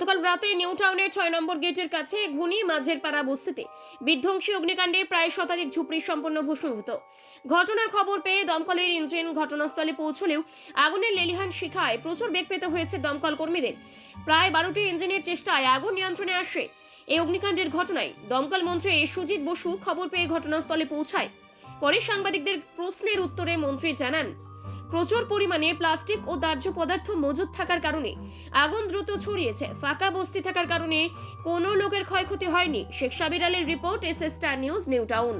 গতকাল রাতে নিউ টাউনের ছয় নম্বর গেটের কাছে ঘুনি মাঝের পাড়া বস্তিতে বিধ্বংসী অগ্নিকাণ্ডে প্রায় শতাধিক ঝুপড়ি সম্পন্ন ভস্মীভূত। ঘটনার খবর পেয়ে দমকলের ইঞ্জিন ঘটনাস্থলে পৌঁছলেও আগুনের লেলিহান শিখায় প্রচুর বেগ পেতে হয়েছে দমকল কর্মীদের। প্রায় বারোটি ইঞ্জিনের চেষ্টায় আগুন নিয়ন্ত্রণে আসে এই অগ্নিকাণ্ডের ঘটনায়। দমকল মন্ত্রী সুজিত বসু খবর পেয়ে ঘটনাস্থলে পৌঁছায়। পরে সাংবাদিকদের প্রশ্নের উত্তরে মন্ত্রী জানান প্রচুর পরিমাণে প্লাস্টিক ও দাহ্য পদার্থ মজুদ থাকার কারণে আগুন দ্রুত ছড়িয়েছে ফাঁকা বস্তি থাকার কারণে কোনো লোকের ক্ষয়ক্ষতি হয়নি শেখ সাবির আলীর report S S star news New Town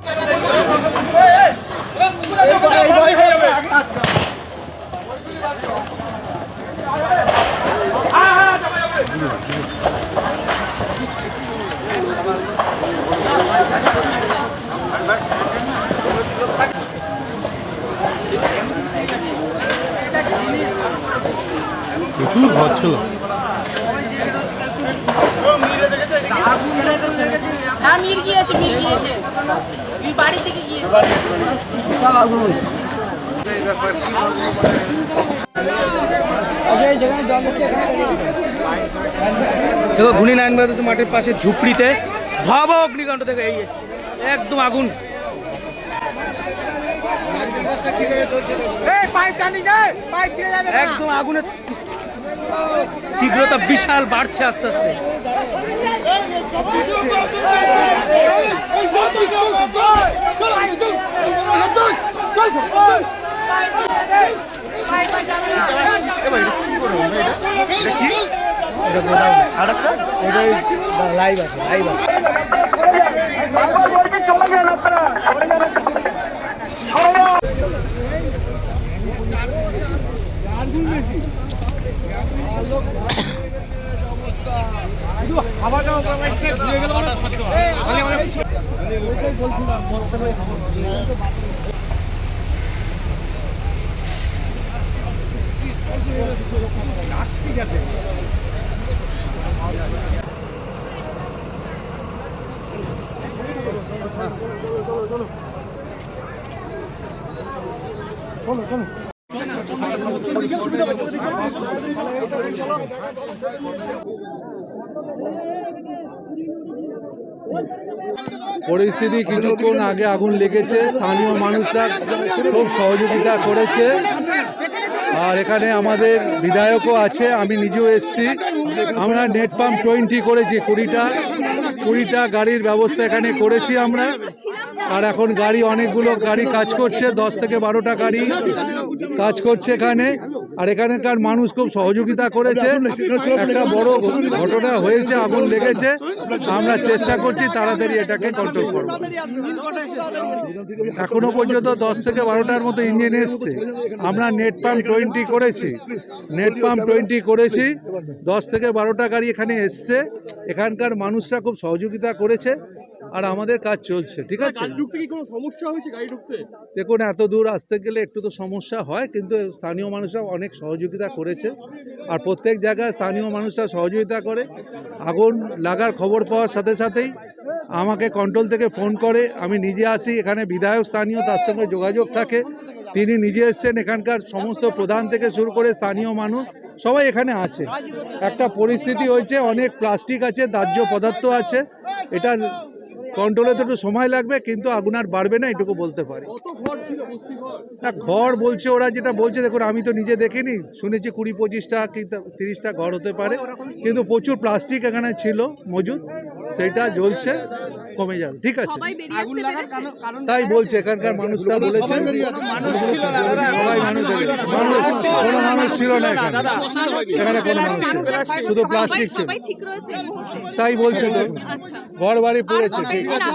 প্রচুর ঘর ছিল হ্যাঁ মির গিয়েছে মির গিয়েছে। মির বাড়ি থেকে গিয়েছে। দেখো ঘুনি নারায়ণ ব্রাদার্স মাঠের পাশে ঝুপড়িতে ভয়াবহ অগ্নিকাণ্ড থেকে এই একদম আগুন। একদম আগুনের তীব্রতা বিশাল বাড়ছে আস্তে আস্তে। লাইভ আছে লাইভ আছে। ঠিক আছে চলো চলো চলো। পরিস্থিতি কিছুক্ষণ আগে আগুন লেগেছে, স্থানীয় মানুষরা খুব সহযোগিতা করেছে। আর এখানে আমাদের বিধায়কও আছে, আমি নিজেও এসছি। আমরা নেট পাম্প টোয়েন্টি করেছি, কুড়িটা কুড়িটা গাড়ির ব্যবস্থা এখানে করেছি আমরা। আর এখন গাড়ি অনেকগুলো গাড়ি কাজ করছে, দশ থেকে বারোটা গাড়ি কাজ করছে এখানে। আর এখানকার মানুষ খুব সহযোগিতা করেছে। একটা বড় ঘটনা হয়েছে, আগুন লেগেছে। আমরা চেষ্টা করছি তাড়াতাড়ি এটাকে কন্ট্রোল করব এখনও পর্যন্ত দশ থেকে বারোটার মতো ইঞ্জিন এসছে। আমরা নেট পাম্প টোয়েন্টি করেছি। নেট পাম্প টোয়েন্টি করেছি। দশ থেকে বারোটা গাড়ি এখানে এসছে। এখানকার মানুষরা খুব সহযোগিতা করেছে। আর আমাদের কাজ চলছে ঠিক আছে? দেখুন এত দূর আসতে গেলে একটু তো সমস্যা হয় কিন্তু স্থানীয় মানুষরা অনেক সহযোগিতা করেছে। আর প্রত্যেক জায়গায় স্থানীয় মানুষরা সহযোগিতা করে। আগুন লাগার খবর পাওয়ার সাথে সাথেই আমাকে কন্ট্রোল থেকে ফোন করে। আমি নিজে আসি এখানে বিধায়ক স্থানীয় তার সঙ্গে যোগাযোগ থাকে। তিনি নিজে এসছেন এখানকার সমস্ত প্রধান থেকে শুরু করে স্থানীয় মানুষ সবাই এখানে আছে। একটা পরিস্থিতি হয়েছে অনেক প্লাস্টিক আছে দাহ্য পদার্থ আছে। এটা কন্ট্রোলে তো একটু সময় লাগবে কিন্তু আগুন আর বাড়বে না এটুকু বলতে পারি। না ঘর বলছে ওরা যেটা বলছে দেখুন আমি তো নিজে দেখিনি শুনেছি কুড়ি পঁচিশটা কি তিরিশটা ঘর হতে পারে কিন্তু প্রচুর প্লাস্টিক এখানে ছিল মজুদ। সেইটা জ্বলছে কমে যাবে ঠিক আছে আগুন লাগার কারণ তাই বলছে এখানকার মানুষরা বলেছে মানুষ ছিল না সবাই মানুষ মানুষ কোনো মানুষ ছিল না এখানে এখানে কোনো মানুষ ছিল শুধু প্লাস্টিক ছিল সবাই ঠিক রয়েছে এই মুহূর্তে তাই বলছে তো আচ্ছা ঘর বাড়ি পড়েছে ঠিক কটা